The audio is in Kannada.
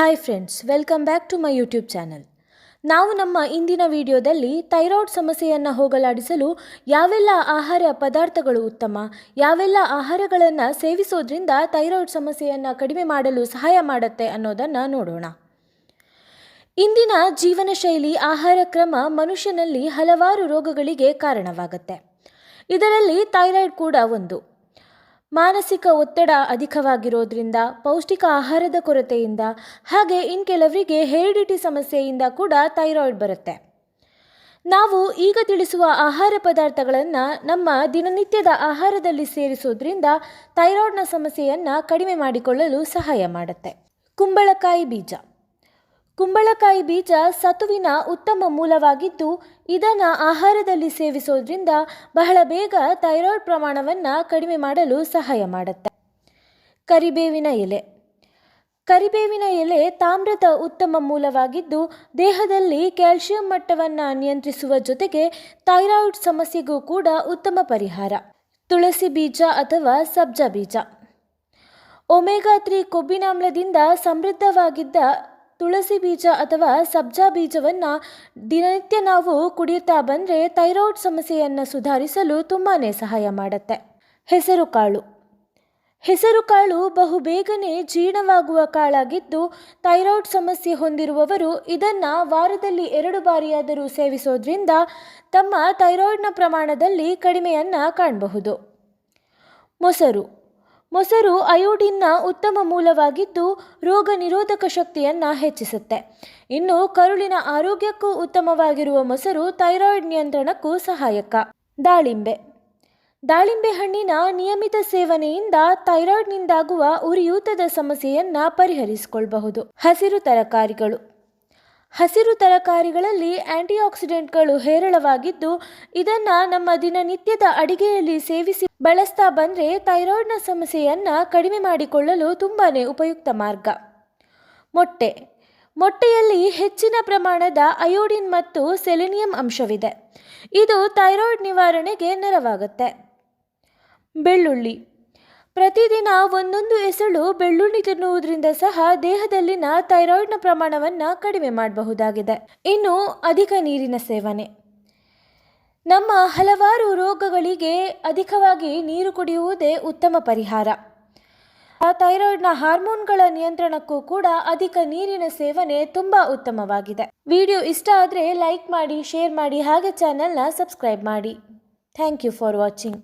Hi friends welcome back to my YouTube channel ನಾವು ನಮ್ಮ ಇಂದಿನ ವಿಡಿಯೋದಲ್ಲಿ ಥೈರಾಯ್ಡ್ ಸಮಸ್ಯೆಯನ್ನು ಹೋಗಲಾಡಿಸಲು ಯಾವೆಲ್ಲ ಆಹಾರ ಪದಾರ್ಥಗಳು ಉತ್ತಮ, ಯಾವೆಲ್ಲ ಆಹಾರಗಳನ್ನು ಸೇವಿಸೋದ್ರಿಂದ ಥೈರಾಯ್ಡ್ ಸಮಸ್ಯೆಯನ್ನು ಕಡಿಮೆ ಮಾಡಲು ಸಹಾಯ ಮಾಡುತ್ತೆ ಅನ್ನೋದನ್ನು ನೋಡೋಣ. ಇಂದಿನ ಜೀವನ ಶೈಲಿ ಆಹಾರ ಕ್ರಮ ಮನುಷ್ಯನಲ್ಲಿ ಹಲವಾರು ರೋಗಗಳಿಗೆ ಕಾರಣವಾಗುತ್ತೆ. ಇದರಲ್ಲಿ ಥೈರಾಯ್ಡ್ ಕೂಡ ಒಂದು. ಮಾನಸಿಕ ಒತ್ತಡ ಅಧಿಕವಾಗಿರೋದ್ರಿಂದ, ಪೌಷ್ಟಿಕ ಆಹಾರದ ಕೊರತೆಯಿಂದ, ಹಾಗೆ ಇನ್ನು ಕೆಲವರಿಗೆ ಹೆರಿಡಿಟಿ ಸಮಸ್ಯೆಯಿಂದ ಕೂಡ ಥೈರಾಯ್ಡ್ ಬರುತ್ತೆ. ನಾವು ಈಗ ತಿಳಿಸುವ ಆಹಾರ ಪದಾರ್ಥಗಳನ್ನು ನಮ್ಮ ದಿನನಿತ್ಯದ ಆಹಾರದಲ್ಲಿ ಸೇರಿಸೋದ್ರಿಂದ ಥೈರಾಯ್ಡ್ನ ಸಮಸ್ಯೆಯನ್ನು ಕಡಿಮೆ ಮಾಡಿಕೊಳ್ಳಲು ಸಹಾಯ ಮಾಡುತ್ತೆ. ಕುಂಬಳಕಾಯಿ ಬೀಜ. ಕುಂಬಳಕಾಯಿ ಬೀಜ ಸತುವಿನ ಉತ್ತಮ ಮೂಲವಾಗಿದ್ದು, ಇದನ್ನು ಆಹಾರದಲ್ಲಿ ಸೇವಿಸೋದ್ರಿಂದ ಬಹಳ ಬೇಗ ಥೈರಾಯ್ಡ್ ಪ್ರಮಾಣವನ್ನು ಕಡಿಮೆ ಮಾಡಲು ಸಹಾಯ ಮಾಡುತ್ತೆ. ಕರಿಬೇವಿನ ಎಲೆ. ಕರಿಬೇವಿನ ಎಲೆ ತಾಮ್ರದ ಉತ್ತಮ ಮೂಲವಾಗಿದ್ದು, ದೇಹದಲ್ಲಿ ಕ್ಯಾಲ್ಸಿಯಂ ಮಟ್ಟವನ್ನು ನಿಯಂತ್ರಿಸುವ ಜೊತೆಗೆ ಥೈರಾಯ್ಡ್ ಸಮಸ್ಯೆಗೂ ಕೂಡ ಉತ್ತಮ ಪರಿಹಾರ. ತುಳಸಿ ಬೀಜ ಅಥವಾ ಸಬ್ಜಾ ಬೀಜ. ಒಮೆಗಾ ತ್ರೀ ಕೊಬ್ಬಿನಾಮ್ಲದಿಂದ ಸಮೃದ್ಧವಾಗಿದ್ದ ತುಳಸಿ ಬೀಜ ಅಥವಾ ಸಬ್ಜಾ ಬೀಜವನ್ನು ದಿನನಿತ್ಯ ನಾವು ಕುಡಿಯುತ್ತಾ ಬಂದರೆ ಥೈರಾಯ್ಡ್ ಸಮಸ್ಯೆಯನ್ನು ಸುಧಾರಿಸಲು ತುಂಬಾ ಸಹಾಯ ಮಾಡುತ್ತೆ. ಹೆಸರುಕಾಳು ಹೆಸರುಕಾಳು ಹೆಸರು ಕಾಳು ಬಹು ಬೇಗನೆ ಜೀರ್ಣವಾಗುವ ಕಾಳಾಗಿದ್ದು ಥೈರಾಯ್ಡ್ ಸಮಸ್ಯೆ ಹೊಂದಿರುವವರು ಇದನ್ನು ವಾರದಲ್ಲಿ ಎರಡು ಬಾರಿಯಾದರೂ ಸೇವಿಸೋದ್ರಿಂದ ತಮ್ಮ ಥೈರಾಯ್ಡ್ನ ಪ್ರಮಾಣದಲ್ಲಿ ಕಡಿಮೆಯನ್ನು ಕಾಣಬಹುದು. ಮೊಸರು. ಮೊಸರು ಅಯೋಡಿನ್ನ ಉತ್ತಮ ಮೂಲವಾಗಿದ್ದು ರೋಗ ನಿರೋಧಕ ಶಕ್ತಿಯನ್ನು ಹೆಚ್ಚಿಸುತ್ತೆ. ಇನ್ನು ಕರುಳಿನ ಆರೋಗ್ಯಕ್ಕೂ ಉತ್ತಮವಾಗಿರುವ ಮೊಸರು ಥೈರಾಯ್ಡ್ ನಿಯಂತ್ರಣಕ್ಕೂ ಸಹಾಯಕ. ದಾಳಿಂಬೆ. ದಾಳಿಂಬೆ ಹಣ್ಣಿನ ನಿಯಮಿತ ಸೇವನೆಯಿಂದ ಥೈರಾಯ್ಡ್ನಿಂದಾಗುವ ಉರಿಯೂತದ ಸಮಸ್ಯೆಯನ್ನು ಪರಿಹರಿಸಿಕೊಳ್ಳಬಹುದು ಹಸಿರು ತರಕಾರಿಗಳು. ಹಸಿರು ತರಕಾರಿಗಳಲ್ಲಿ ಆಂಟಿಆಕ್ಸಿಡೆಂಟ್ಗಳು ಹೇರಳವಾಗಿದ್ದು, ಇದನ್ನು ನಮ್ಮ ದಿನನಿತ್ಯದ ಅಡಿಗೆಯಲ್ಲಿ ಸೇವಿಸಿ ಬಳಸ್ತಾ ಬಂದರೆ ಥೈರಾಯ್ಡ್ನ ಸಮಸ್ಯೆಯನ್ನು ಕಡಿಮೆ ಮಾಡಿಕೊಳ್ಳಲು ತುಂಬಾ ಉಪಯುಕ್ತ ಮಾರ್ಗ. ಮೊಟ್ಟೆ. ಮೊಟ್ಟೆಯಲ್ಲಿ ಹೆಚ್ಚಿನ ಪ್ರಮಾಣದ ಅಯೋಡಿನ್ ಮತ್ತು ಸೆಲೆನಿಯಂ ಅಂಶವಿದೆ. ಇದು ಥೈರಾಯ್ಡ್ ನಿವಾರಣೆಗೆ ನೆರವಾಗುತ್ತೆ. ಬೆಳ್ಳುಳ್ಳಿ. ಪ್ರತಿದಿನ ಒಂದೊಂದು ಎಸಳು ಬೆಳ್ಳುಳ್ಳಿ ತಿನ್ನುವುದರಿಂದ ಸಹ ದೇಹದಲ್ಲಿನ ಥೈರಾಯ್ಡ್ನ ಪ್ರಮಾಣವನ್ನು ಕಡಿಮೆ ಮಾಡಬಹುದಾಗಿದೆ. ಇನ್ನು ಅಧಿಕ ನೀರಿನ ಸೇವನೆ. ನಮ್ಮ ಹಲವಾರು ರೋಗಗಳಿಗೆ ಅಧಿಕವಾಗಿ ನೀರು ಕುಡಿಯುವುದೇ ಉತ್ತಮ ಪರಿಹಾರ. ಥೈರಾಯ್ಡ್ನ ಹಾರ್ಮೋನ್ಗಳ ನಿಯಂತ್ರಣಕ್ಕೂ ಕೂಡ ಅಧಿಕ ನೀರಿನ ಸೇವನೆ ತುಂಬ ಉತ್ತಮವಾಗಿದೆ. ವಿಡಿಯೋ ಇಷ್ಟ ಆದರೆ ಲೈಕ್ ಮಾಡಿ, ಶೇರ್ ಮಾಡಿ, ಹಾಗೆ ಚಾನೆಲ್ನ ಸಬ್ಸ್ಕ್ರೈಬ್ ಮಾಡಿ. Thank you for watching.